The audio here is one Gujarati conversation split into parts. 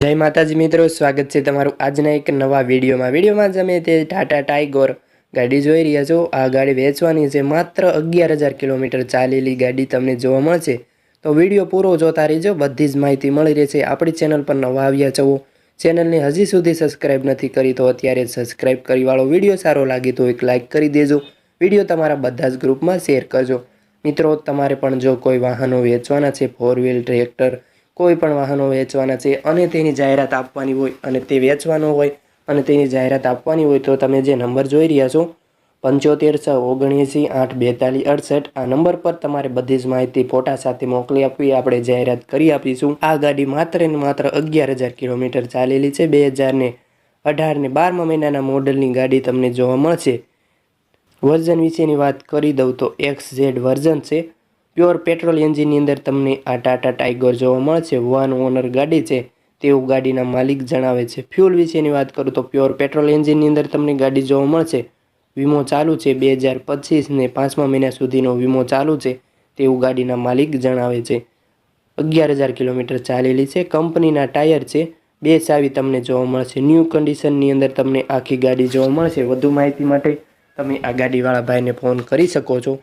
જય માતાજી મિત્રો, સ્વાગત છે તમારું આજના એક નવા વિડીયોમાં. વિડીયોમાં તમે તે ટાટા ટાઈગોર ગાડી જોઈ રહ્યા છો. આ ગાડી વેચવાની છે. માત્ર અગિયાર હજાર કિલોમીટર ચાલેલી ગાડી તમને જોવા મળશે. તો વીડિયો પૂરો જોતા રહેજો. બધી જ માહિતી મળી રહેશે. આપણી ચેનલ પર નવા આવ્યા છો, ચેનલને હજી સુધી સબસ્ક્રાઇબ નથી કરી, તો અત્યારે સબસ્ક્રાઇબ કરીવાળો વીડિયો સારો લાગે તો એક લાઇક કરી દેજો. વીડિયો તમારા બધા જ ગ્રુપમાં શેર કરજો. મિત્રો, તમારે પણ જો કોઈ વાહનો વેચવાના છે ફોર વ્હીલ ટ્રેક્ટર કોઈ પણ વાહનો વેચવાના છે અને તેની જાહેરાત આપવાની હોય અને તે વેચવાનો હોય અને તેની જાહેરાત આપવાની હોય તો તમે જે નંબર જોઈ રહ્યા છો, પંચોતેર છ ઓગણએંસી આઠ બેતાલીસ અડસઠ, આ નંબર પર તમારે બધી જ માહિતી ફોટા સાથે મોકલી આપવી. આપણે જાહેરાત કરી આપીશું. આ ગાડી માત્ર ને માત્ર અગિયાર હજાર કિલોમીટર ચાલેલી છે. બે હજાર ને અઢાર ને બારમા મહિનાના મોડલની ગાડી તમને જોવા મળશે. વર્ઝન વિશેની વાત કરી દઉં તો એક્સ ઝેડ વર્ઝન છે. પ્યોર પેટ્રોલ એન્જિનની અંદર તમને આ ટાટા ટાઈગર જોવા મળશે. વન ઓનર ગાડી છે. તેવું ગાડીના માલિક જણાવે છે. ફ્યુલ વિશેની વાત કરું તો પ્યોર પેટ્રોલ એન્જિનની અંદર તમને ગાડી જોવા મળશે. વીમો ચાલુ છે બે હજાર પચીસને પાંચમા મહિના સુધીનો વીમો ચાલુ છે. તેવું ગાડીના માલિક જણાવે છે. અગિયાર હજાર કિલોમીટર ચાલેલી છે. કંપનીના ટાયર છે. બે ચાવી તમને જોવા મળશે. ન્યૂ કન્ડિશનની અંદર તમને આખી ગાડી જોવા મળશે. વધુ માહિતી માટે તમે આ ગાડીવાળા ભાઈને ફોન કરી શકો છો.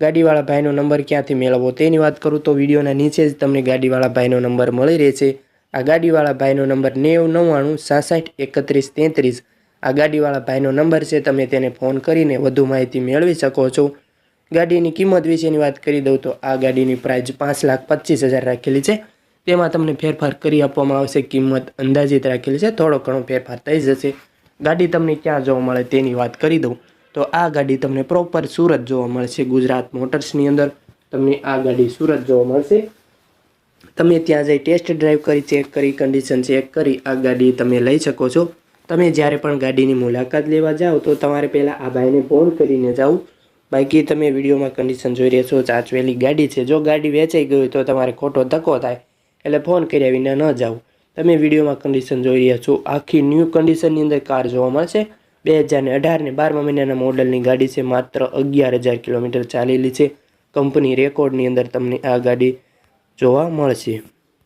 ગાડીવાળા ભાઈનો નંબર ક્યાંથી મેળવવો તેની વાત કરું તો વિડીયોના નીચે જ તમને ગાડીવાળા ભાઈનો નંબર મળી રહેશે. આ ગાડીવાળા ભાઈનો નંબર નેવું નવ્વાણું સાસઠ એકત્રીસ તેત્રીસ. આ ગાડીવાળા ભાઈનો નંબર છે, તમે તેને ફોન કરીને વધુ માહિતી મેળવી શકો છો. ગાડીની કિંમત વિશેની વાત કરી દઉં તો આ ગાડીની પ્રાઇસ પાંચ લાખ પચીસ હજાર રાખેલી છે. તેમાં તમને ફેરફાર કરી આપવામાં આવશે, કિંમત અંદાજિત રાખેલી છે, થોડો ઘણો ફેરફાર થઈ જશે. ગાડી તમને ક્યાં જોવા મળે તેની વાત કરી દઉં. તો આ ગાડી તમને પ્રોપર સુરત જોવા મળશે. ગુજરાત મોટર્સની અંદર તમને આ ગાડી સુરત જોવા મળશે. તમે ત્યાં જઈ ટેસ્ટ ડ્રાઈવ કરી ચેક કરી કન્ડિશન ચેક કરી આ ગાડી તમે લઈ શકો છો. તમે જ્યારે પણ ગાડીની મુલાકાત લેવા જાઓ તો તમારે પહેલાં આ ભાઈને ફોન કરીને જાઓ બાકી તમે વિડીયોમાં કન્ડિશન જોઈ રહ્યા છો, ચાચવેલી ગાડી છે. જો ગાડી વેચાઈ ગઈ હોય તો તમારે ખોટો ધક્કો થાય. એટલે ફોન કર્યા વિના ન જાઓ. તમે વિડીયોમાં કન્ડિશન જોઈ રહ્યા છો. આખી ન્યૂ કન્ડિશનની અંદર કાર જોવા મળશે. બે હજાર અઢારને બારમા મહિનાના મોડલની ગાડી છે, માત્ર અગિયાર હજાર કિલોમીટર ચાલેલી છે. કંપની રેકોર્ડની અંદર તમને આ ગાડી જોવા મળશે.